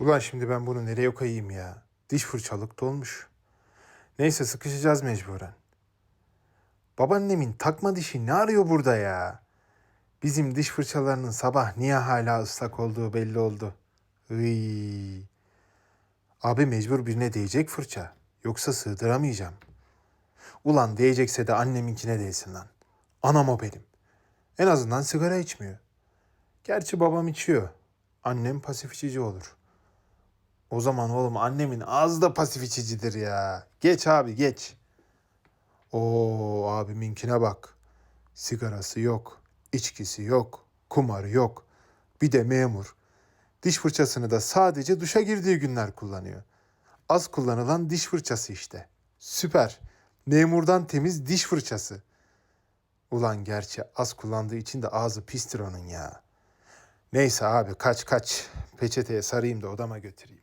Ulan şimdi ben bunu nereye koyayım ya? Diş fırçalık dolmuş. Neyse sıkışacağız mecburen. Babaannemin takma dişi ne arıyor burada ya? Bizim diş fırçalarının sabah niye hala ıslak olduğu belli oldu. Iy. Abi mecbur birine değecek fırça. Yoksa sığdıramayacağım. Ulan değecekse de anneminkine değsin lan. Anam o benim. En azından sigara içmiyor. Gerçi babam içiyor. Annem pasif içici olur. O zaman oğlum annemin az da pasif içicidir ya. Geç abi geç. Oo abiminkine bak. Sigarası yok, içkisi yok, kumarı yok. Bir de memur. Diş fırçasını da sadece duşa girdiği günler kullanıyor. Az kullanılan diş fırçası işte. Süper. Memurdan temiz diş fırçası. Ulan gerçi az kullandığı için de ağzı pistir onun ya. Neyse abi kaç kaç. Peçeteye sarayım da odama götüreyim.